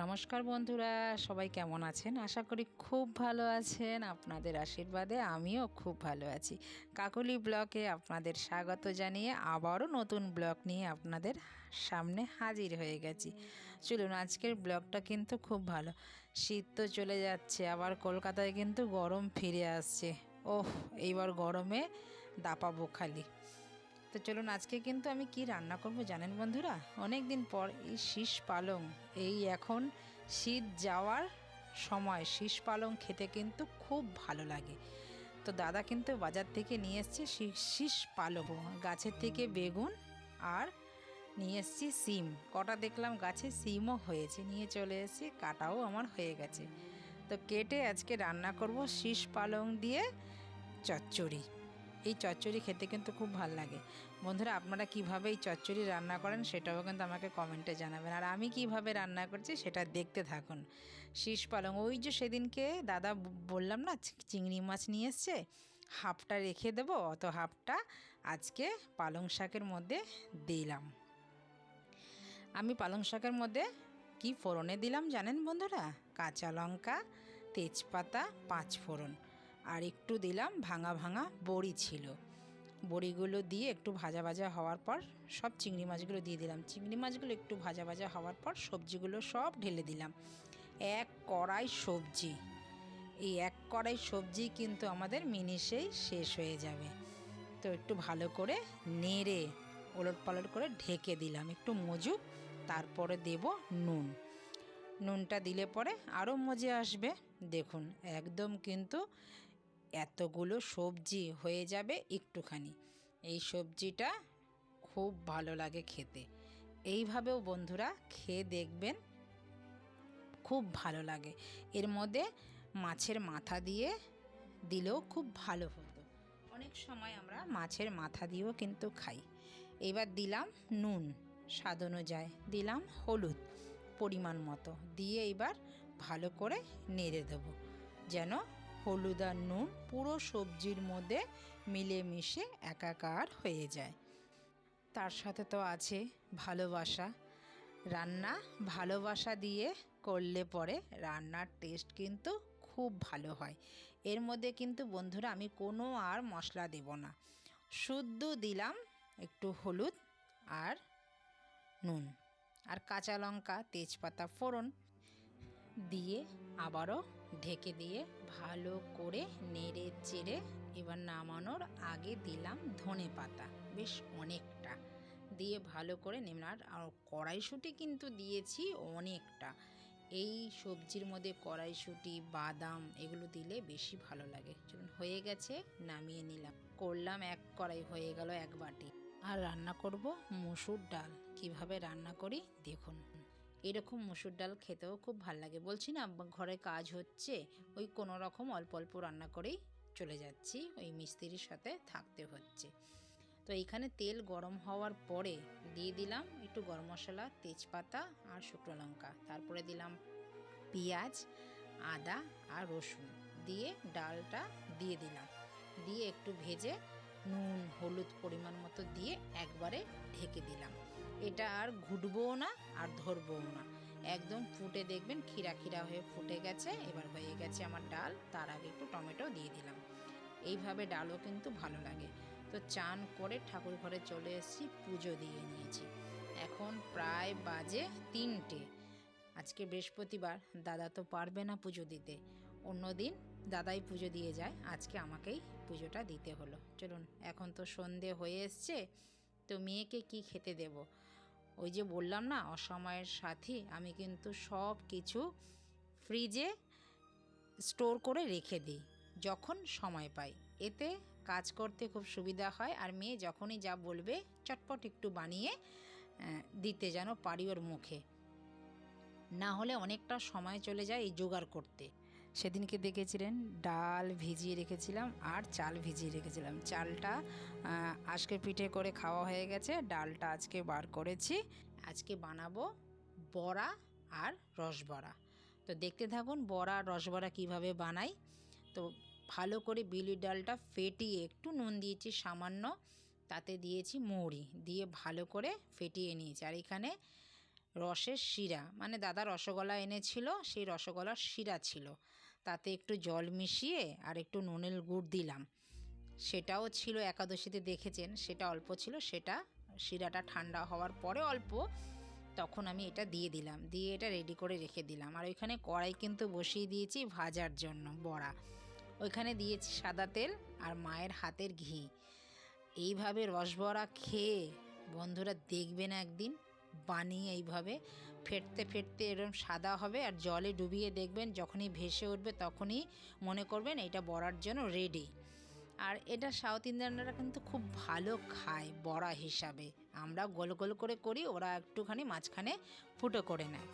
নমস্কার বন্ধুরা, সবাই কেমন আছেন? আশা করি খুব ভালো আছেন। আপনাদের আশীর্বাদে আমিও খুব ভালো আছি। কাকলি ব্লকে আপনাদের স্বাগত জানিয়ে আবারও নতুন ব্লগ নিয়ে আপনাদের সামনে হাজির হয়ে গেছি। চলুন, আজকের ব্লগটা কিন্তু খুব ভালো। শীত তো চলে যাচ্ছে, আবার কলকাতায় কিন্তু গরম ফিরে আসছে। ওহ, এইবার গরমে দাপাবো খালি। তো চলুন আজকে কিন্তু আমি কি রান্না করব জানেন বন্ধুরা? অনেক দিন পর এই শীষ পালং, এই এখন শীত যাওয়ার সময় শীষ পালং খেতে কিন্তু খুব ভালো লাগে। তো দাদা কিন্তু বাজার থেকে নিয়ে এসছে শীষ পালং, গাছের থেকে বেগুন আর নিয়ে এসছি সিম। কটা দেখলাম গাছে সিমও হয়েছে, নিয়ে চলে এসেছি, কাটাও আমার হয়ে গেছে। তো কেটে আজকে রান্না করব শীষ পালং দিয়ে চচ্চড়ি। এই চচ্চড়ি খেতে কিন্তু খুব ভালো লাগে। বন্ধুরা, আপনারা কীভাবে এই চচ্চড়ি রান্না করেন সেটাও কিন্তু আমাকে কমেন্টে জানাবেন। আর আমি কীভাবে রান্না করছি সেটা দেখতে থাকুন। শীষ পালং, ওই যে সেদিনকে দাদা বললাম না চিংড়ি মাছ নিয়ে এসছে, হাফটা রেখে দেবো, অত হাফটা আজকে পালং শাকের মধ্যে দিলাম। আমি পালং শাকের মধ্যে কি ফোড়নে দিলাম জানেন বন্ধুরা? কাঁচা লঙ্কা, তেজপাতা, পাঁচ ফোড়ন। আর একটু দিলাম ভাঙা ভাঙা বড়ি ছিল। বড়িগুলো দিয়ে একটু ভাজা ভাজা হওয়ার পর সব চিংড়ি মাছগুলো দিয়ে দিলাম। চিংড়ি মাছগুলো একটু ভাজা ভাজা হওয়ার পর সবজিগুলো সব ঢেলে দিলাম। এক কড়াই সবজি। এই এক কড়াই সবজি কিন্তু আমাদের মিনিশেই শেষ হয়ে যাবে। তো একটু ভালো করে নেড়ে ওলট পালট করে ঢেকে দিলাম। একটু মজু, তারপরে দেব নুন। নুনটা দিলে পরে আরও মজে আসবে। দেখুন, একদম কিন্তু এতগুলো সবজি হয়ে যাবে একটুখানি। এই সবজিটা খুব ভালো লাগে খেতে। এইভাবেও বন্ধুরা খেয়ে দেখবেন, খুব ভালো লাগে। এর মধ্যে মাছের মাথা দিয়ে দিলেও খুব ভালো হতো। অনেক সময় আমরা মাছের মাথা দিয়েও কিন্তু খাই। এবার দিলাম নুন, স্বাদ অনুযায়ী দিলাম হলুদ পরিমাণ মতো। দিয়ে এবার ভালো করে নেড়ে দেবো, যেন হলুদ আর নুন পুরো সবজির মধ্যে মিলেমিশে একাকার হয়ে যায়। তার সাথে তো আছে ভালোবাসা। রান্না ভালোবাসা দিয়ে করলে পরে রান্নার টেস্ট কিন্তু খুব ভালো হয়। এর মধ্যে কিন্তু বন্ধুরা আমি কোনো আর মশলা দেব না। শুদ্ধ দিলাম একটু হলুদ আর নুন আর কাঁচা লঙ্কা, তেজপাতা, ফোড়ন দিয়ে আবারও ঢেকে দিয়ে ভালো করে নেড়ে চেড়ে এবার নামানোর আগে দিলাম ধনে পাতা। বেশ অনেকটা। দিয়ে ভালো করে নেমনার আর কড়াইশুঁটি কিন্তু দিয়েছি অনেকটা। এই সবজির মধ্যে কড়াইশুঁটি, বাদাম এগুলো দিলে বেশি ভালো লাগে। হয়ে গেছে, নামিয়ে নিলাম। করলাম এক কড়াই, হয়ে গেল এক বাটি। আর রান্না করব মুসুর ডাল। কীভাবে রান্না করি দেখুন। এরকম মুসুর ডাল খেতেও খুব ভালো লাগে। বলছি না ঘরে কাজ হচ্ছে, ওই কোনো রকম অল্প অল্প রান্না করেই চলে যাচ্ছি, ওই মিস্ত্রির সাথে থাকতে হচ্ছে। তো এইখানে তেল গরম হওয়ার পরে দিয়ে দিলাম একটু গরম মশলা, তেজপাতা আর শুকনো লঙ্কা। তারপরে দিলাম পেঁয়াজ, আদা আর রসুন। দিয়ে ডালটা দিয়ে দিলাম। দিয়ে একটু ভেজে নুন, হলুদ পরিমাণ মতো দিয়ে একবারে ঢেকে দিলাম। এটা আর ঘুটবও না আর ধরবও না। একদম ফুটে দেখবেন খিরা খিরা হয়ে ফুটে গেছে, এবার হয়ে গেছে আমার ডাল। তার আগে একটু টমেটো দিয়ে দিলাম। এইভাবে ডালও কিন্তু ভালো লাগে। তো চান করে ঠাকুর ঘরে চলে এসেছি, পুজো দিয়ে নিয়েছি। এখন প্রায় বাজে তিনটে। আজকে বৃহস্পতিবার, দাদা তো পারবে না পুজো দিতে। অন্যদিন দাদাই পুজো দিয়ে যায়, আজকে আমাকেই পুজোটা দিতে হলো। চলুন, এখন তো সন্ধে হয়ে এসছে, তো মেয়েকে কি খেতে দেব? ওই যে বললাম না, অসময়ের সাথী, আমি কিন্তু সব কিছু ফ্রিজে স্টোর করে রেখে দিই, যখন সময় পাই। এতে কাজ করতে খুব সুবিধা হয়, আর মেয়ে যখনই যা বলবে, চটপট একটু বানিয়ে দিতে যেন পারি ওর মুখে। না হলে অনেকটা সময় চলে যায় এই জোগাড় করতে। সেদিনকে দেখেছিলেন, ডাল ভিজিয়ে রেখেছিলাম আর চাল ভিজিয়ে রেখেছিলাম। চালটা আজকে পিঠে করে খাওয়া হয়ে গেছে, ডালটা আজকে বার করেছি। আজকে বানাবো বড়া আর রসবড়া। তো দেখতে থাকুন বড়া আর রসবড়া কীভাবে বানাই। তো ভালো করে বিউলির ডালটা ফেটিয়ে একটু নুন দিয়েছি সামান্য, তাতে দিয়েছি মৌরি, দিয়ে ভালো করে ফেটিয়ে নিয়েছি। আর এখানে রসের শিরা মানে দাদা রসগোল্লা এনেছিল, সেই রসগোল্লার শিরা ছিল। তাতে একটু জল মিশিয়ে আর একটু নুনের গুড় দিলাম। সেটাও ছিল একাদশীতে দেখেছেন, সেটা অল্প ছিল, সেটা শিরাটা ঠান্ডা হওয়ার পরে অল্প। তখন আমি এটা দিয়ে দিলাম, দিয়ে এটা রেডি করে রেখে দিলাম। আর ওইখানে কড়াই কিন্তু বসিয়ে দিয়েছি ভাজার জন্য বড়া। ওইখানে দিয়েছি সাদা তেল আর মায়ের হাতের ঘি। এইভাবে রসবড়া খেয়ে বন্ধুরা দেখবেন একদিন। বানিয়ে এইভাবে ফেটতে ফেটতে এরকম সাদা হবে আর জলে ডুবিয়ে দেখবেন যখনই ভেসে উঠবে তখনই মনে করবেন এটা বড়ার জন্য রেডি আর এটা সাউথ ইন্ডিয়ানরা কিন্তু খুব ভালো খায় বড়া হিসাবে। আমরা গোল গোল করে করি, ওরা একটুখানি মাঝখানে ফুটো করে নেয়।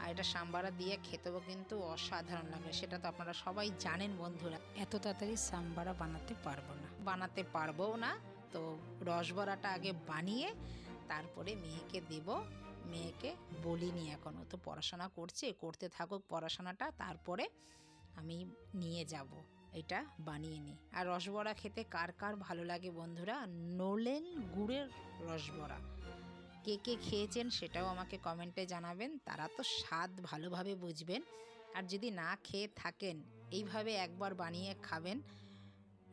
আর এটা সাম্বারা দিয়ে খেতেও কিন্তু অসাধারণ লাগে, সেটা তো আপনারা সবাই জানেন বন্ধুরা। এত তাড়াতাড়ি সাম্বারা বানাতে পারব না। বানাতে পারবও না, তো রসবড়াটা আগে বানিয়ে তারপরে মেয়েকে দেব। মেয়েকে বলিনি এখনও তো পড়াশোনা করছে, করতে থাকুক পড়াশোনাটা, তারপরে আমি নিয়ে যাব। এটা বানিয়ে নিই আর রসবড়া খেতে কার কার ভালো লাগে বন্ধুরা? নোলেন গুড়ের রসবড়া। কে কে খেয়েছেন সেটাও আমাকে কমেন্টে জানাবেন। তারা তো স্বাদ ভালোভাবে বুঝবেন। আর যদি না খেয়ে থাকেন, এইভাবে একবার বানিয়ে খাবেন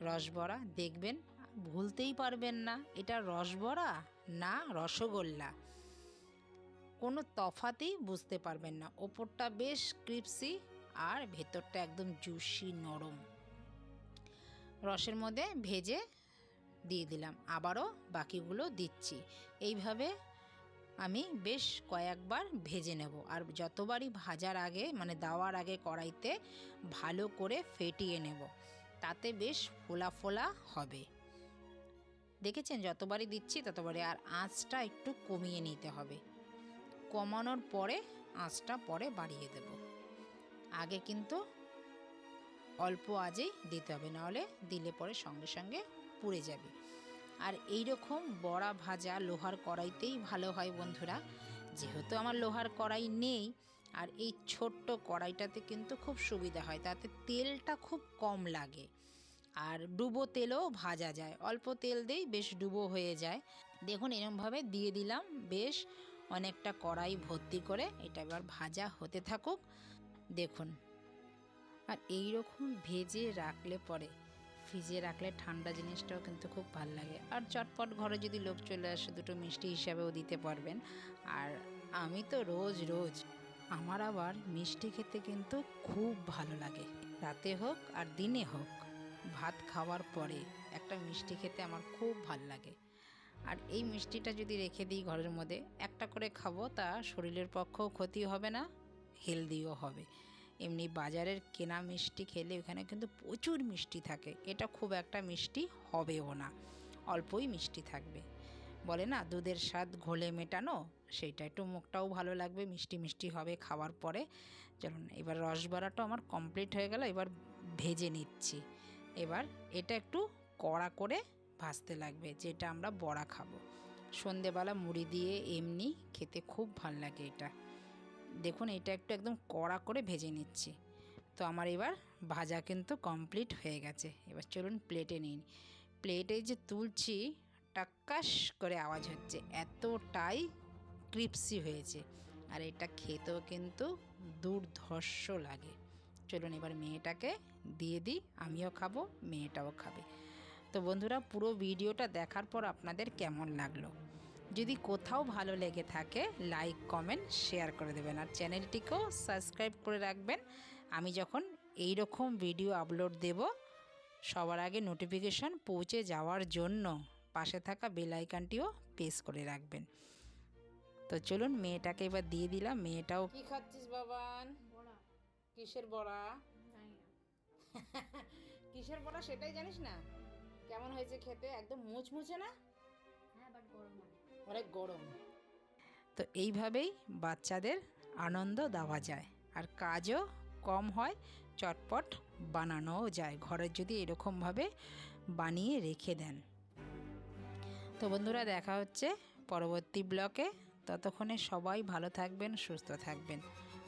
রসবড়া, দেখবেন, ভুলতেই পারবেন না। এটা রসবড়া? না, রসগোল্লা। কোনো তফাতেই বুঝতে পারবেন না। ওপরটা বেশ ক্রিপসি আর ভেতরটা একদম জুসি, নরম। রসের মধ্যে ভেজে দিয়ে দিলাম। আবারও বাকিগুলো দিচ্ছি। এইভাবে আমি বেশ কয়েকবার ভেজে নেব। আর যতবারই ভাজার আগে মানে দেওয়ার আগে কড়াইতে ভালো করে ফেটিয়ে নেব। তাতে বেশ ফোলা ফোলা হবে। দেখেছেন, যতবারই দিচ্ছি ততবারই, আর আঁচটা একটু কমিয়ে নিতে হবে। কমানোর পরে আঁচটা পরে বাড়িয়ে দেব। আগে কিন্তু অল্প আজেই দিতে হবে, নাহলে দিলে পরে সঙ্গে সঙ্গে পুড়ে যাবে। আর এই রকম বড়া ভাজা লোহার কড়াইতেই ভালো হয় বন্ধুরা। যেহেতু আমার লোহার কড়াই নেই, আর এই ছোট্ট কড়াইটাতে কিন্তু খুব সুবিধা হয়, তাতে তেলটা খুব কম লাগে। আর ডুবো তেলও ভাজা যায়। অল্প তেল দিয়েই বেশ ডুবো হয়ে যায়। দেখুন, এরমভাবে দিয়ে দিলাম। বেশ অনেকটা কড়াই ভর্তি করে এটা এবার ভাজা হতে থাকুক। দেখুন। আর এই রকম ভেজে রাখলে পরে, ফ্রিজে রাখলে ঠান্ডা জিনিসটাও কিন্তু খুব ভালো লাগে। আর চটপট ঘরে যদি লোক চলে আসে, দুটো মিষ্টি হিসাবেও দিতে পারবেন। আর আমি তো রোজ রোজ, আমার আবার মিষ্টি খেতে কিন্তু খুব ভালো লাগে। রাতে হোক আর দিনে হোক। ভাত খাওয়ার পরে একটা মিষ্টি খেতে আমার খুব ভালো লাগে। আর এই মিষ্টিটা যদি রেখে দিই ঘরের মধ্যে, একটা করে খাব তা শরীরের পক্ষেও ক্ষতি হবে না, হেলদিও হবে। এমনি বাজারের কেনা মিষ্টি খেলে ওখানে কিন্তু প্রচুর মিষ্টি থাকে। এটা খুব একটা মিষ্টি হবেও না, অল্পই মিষ্টি থাকবে। বলে না, দুধের স্বাদ ঘোলে মেটানো, সেইটা একটু মুখটাও ভালো লাগবে, মিষ্টি মিষ্টি হবে খাওয়ার পরে। চলুন, এবার রসবড়াটা আমার কমপ্লিট হয়ে গেল, এবার ভেজে নিচ্ছি। এবার এটা একটু কড়া করে ভাজতে লাগবে, যেটা আমরা বড়া খাব। সন্ধেবেলা মুড়ি দিয়ে এমনি খেতে খুব ভালো লাগে এটা। দেখুন, এটা একটু একদম কড়া করে ভেজে নিচ্ছি। তো আমার এবার ভাজা কিন্তু কমপ্লিট হয়ে গেছে। এবার চলুন প্লেটে নিন প্লেটে যে তুলছি টাক্কাস করে আওয়াজ হচ্ছে। এতটাই ক্রিপসি হয়েছে। আর এটা খেতেও কিন্তু দুর্ধর্ষ লাগে। চলুন এবার মেয়েটাকে দিয়ে দিই, আমিও খাব, মেয়েটাও খাবে। তো বন্ধুরা, পুরো ভিডিওটা দেখার পর আপনাদের কেমন লাগল? যদি কোথাও ভালো লেগে থাকে, লাইক, কমেন্ট, শেয়ার করে দেবেন। আর চ্যানেলটিকেও সাবস্ক্রাইব করে রাখবেন। আমি যখন এই রকম ভিডিও আপলোড দেব, সবার আগে নোটিফিকেশন পৌঁছে যাওয়ার জন্য পাশে থাকা বেল আইকনটিও প্রেস করে রাখবেন। তো চলুন, মেয়েটাকে এবার দিয়ে দিলাম। মেয়েটাও কি খাচ্ছিস, বাবান? কিসের বড়া? কিসের বড়া সেটাই জানিস না? কেমন হয়েছে খেতে? একদম মুচমুচে না? হ্যাঁ বাট গরম অনেক অনেক গরম। তো এইভাবেই বাচ্চাদের আনন্দ দেওয়া যায়। আর কাজও কম হয় চটপট বানানোও যায়। ঘরে যদি এরকমভাবে বানিয়ে রেখে দেন। তো বন্ধুরা দেখা হচ্ছে পরবর্তী ব্লকে। ততক্ষণে সবাই ভালো থাকবেন সুস্থ থাকবেন।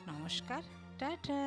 নমস্কার টাটা!